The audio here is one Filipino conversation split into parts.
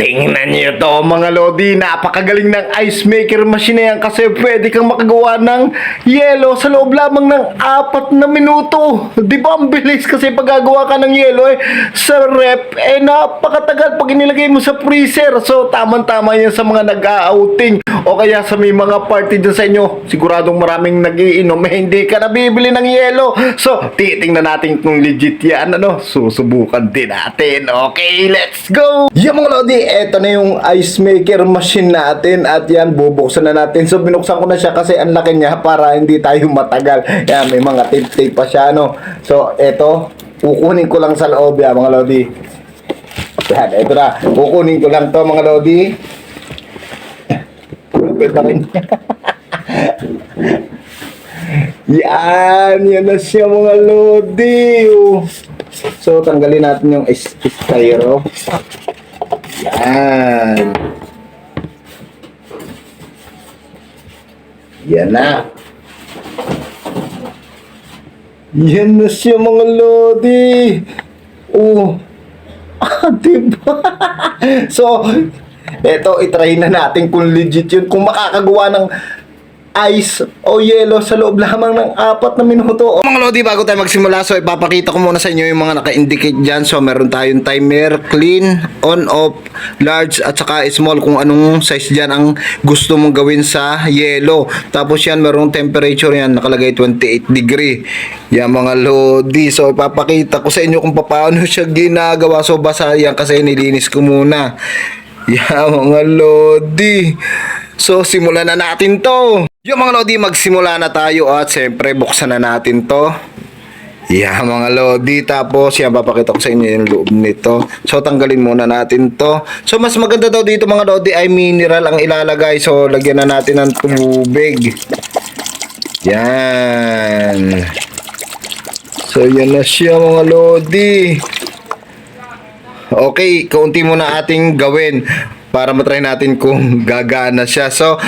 Tingnan niyo to mga lodi, napakagaling ng ice maker machine na yan kasi pwede kang makagawa ng yelo sa loob lamang ng apat na minuto. Di ba ang bilis kasi pag gagawa ka ng yelo eh, sa rep eh napakatagal pag inilagay mo sa freezer. So tamang-tama yan sa mga nag-outing o kaya sa may mga party dyan sa inyo. Siguradong maraming nagiinom eh hindi ka nabibili ng yelo. So titingnan natin kung legit yan ano. Susubukan din natin. Okay, let's go! Yan mga lodi, eto na yung ice maker machine natin at yan bubuksan na natin. So binuksan ko na siya kasi ang laki niya para hindi tayo matagal. Yan may mga tape-tape pa siya no. So eto, kukunin ko lang sa loob yan mga lodi. Yan, eto na. Kukunin ko lang to mga lodi. Yan, yan na siya mga lodi. So, tanggalin natin yung styro. Yan. Yan na. Yan na siya mga lodi. Oh. Ah, diba? so, eto, itry na natin kung legit yun. Kung makakagawa ng ice o yelo sa loob lamang ng apat na minuto. Mga Lodi, bago tayo magsimula, so ipapakita ko muna sa inyo yung mga naka-indicate dyan. So, meron tayong timer, clean, on, off, large, at saka small kung anong size dyan ang gusto mong gawin sa yelo. Tapos yan, merong temperature yan, nakalagay 28 degree. Yan mga Lodi. So, ipapakita ko sa inyo kung paano siya ginagawa. So, basa yan kasi nilinis ko muna. Yan mga Lodi. So, simulan na natin to. Yung mga Lodi, magsimula na tayo at siyempre buksan na natin to. Yeah, mga Lodi. Tapos, yan, papakita ko sa inyo yung loob nito. So, tanggalin muna natin to. So, mas maganda daw dito mga Lodi ay mineral ang ilalagay. So, lagyan na natin ng tubig. Yan. So, yan na siya mga Lodi. Okay, kaunti muna ating gawin para matry natin kung gagana siya. So,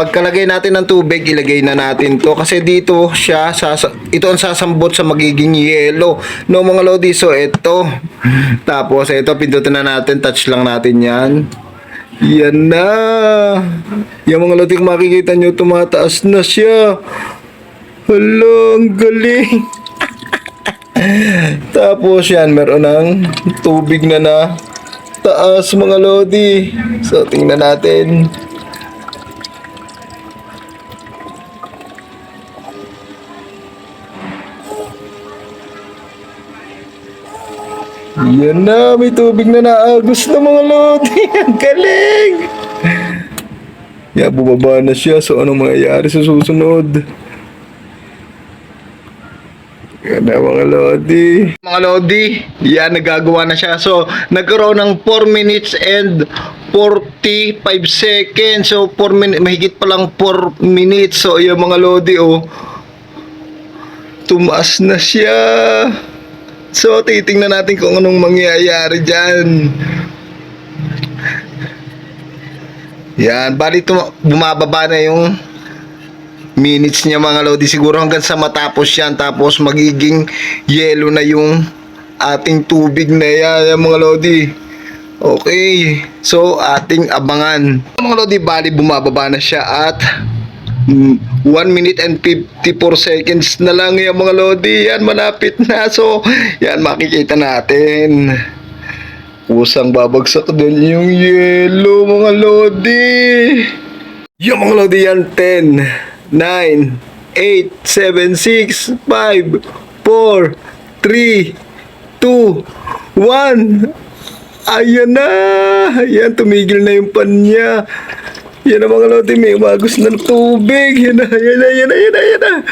pagkalagay natin ng tubig, ilagay na natin to kasi dito siya sasa ito ang sasambot sa magiging yelo. No mga lodi, so ito. Tapos ito pindutin na natin, touch lang natin 'yan. Yan na. Yung mga lodi, kung makikita nyo, tumataas na siya. Hala, ang galing. Tapos yan, meron ng tubig na na taas mga lodi. So, tingnan natin. Yan na, may tubig na naagos na mga lodi. Ang galing! Yan, bumaba na siya. So, anong mangyayari sa susunod? Yan na mga Lodi. Mga Lodi, yan nagagawa na siya. So, nagkaroon ng 4 minutes and 45 seconds. So, 4 minutes, mahigit pa lang 4 minutes. So, yan mga Lodi, oh. Tumaas na siya. So, titingnan natin kung anong mangyayari dyan. Yan, bali bumababa na yung minutes niya mga lodi. Siguro hanggang sa matapos yan tapos magiging yellow na yung ating tubig na yan, yan mga lodi. Okay so ating abangan. Mga lodi bali bumababa na siya at 1 minute and 54 seconds na lang yan mga lodi yan malapit na so yan makikita natin kusang babagsak din yung yellow mga lodi yung mga lodi yan 10 9, 8, 7, 6, 5, 4, 3, 2, 1. Ayan na! Ayan, tumigil na yung pan niya. Yan na mga lote, may umagos ng tubig. Yan na, yan na, yan na, yan na, yan na.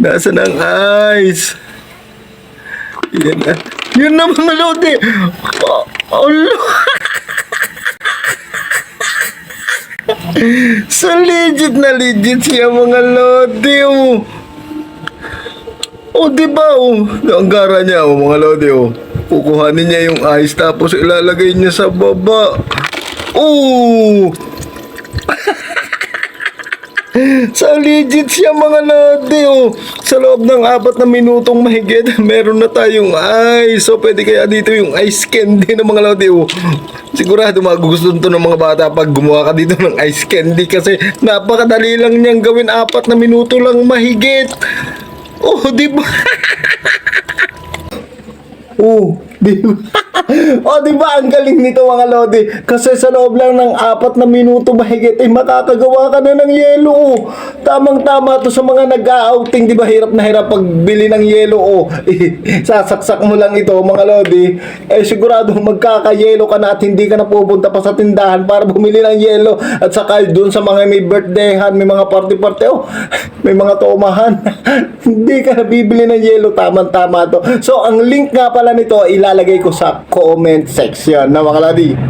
Nasa na ang ice? Yan na. Yan na mga lote. Oh, oh, So legit na legit siya mga lodi oh. Oh, di ba oh? Ang gara niya oh, mga lodi oh. Kukuhanin niya yung ice tapos ilalagay niya sa baba. Oh! Sa legit siya mga lodi oh. Sa loob ng apat na minutong mahigit, meron na tayong ice. So pwede kaya dito yung ice candy ng mga lodi oh. Sigurado magugustuhan to ng mga bata pag gumawa ka dito ng ice candy kasi napakadali lang niyang gawin apat na minuto lang mahigit. Oh, di ba? Oh, di ba? oh, di ba ang galing nito mga lodi? Kasi sa loob lang ng apat na minuto mahigit ay makakagawa ka na ng yelo. Oh. Tamang-tama to sa mga nag-outing, di ba? Hirap na hirap pagbili ng yelo. Oh. Sasaksak mo lang ito mga lodi. Eh sigurado magkakayelo ka na at hindi ka na pupunta pa sa tindahan para bumili ng yelo. At saka doon sa mga may birthdayhan, may mga party-party. Oh, may mga tumahan. hindi ka na bibili ng yelo. Tamang-tama to. So, ang link nga pala nito ilalagay ko sa comment section na mga lodi.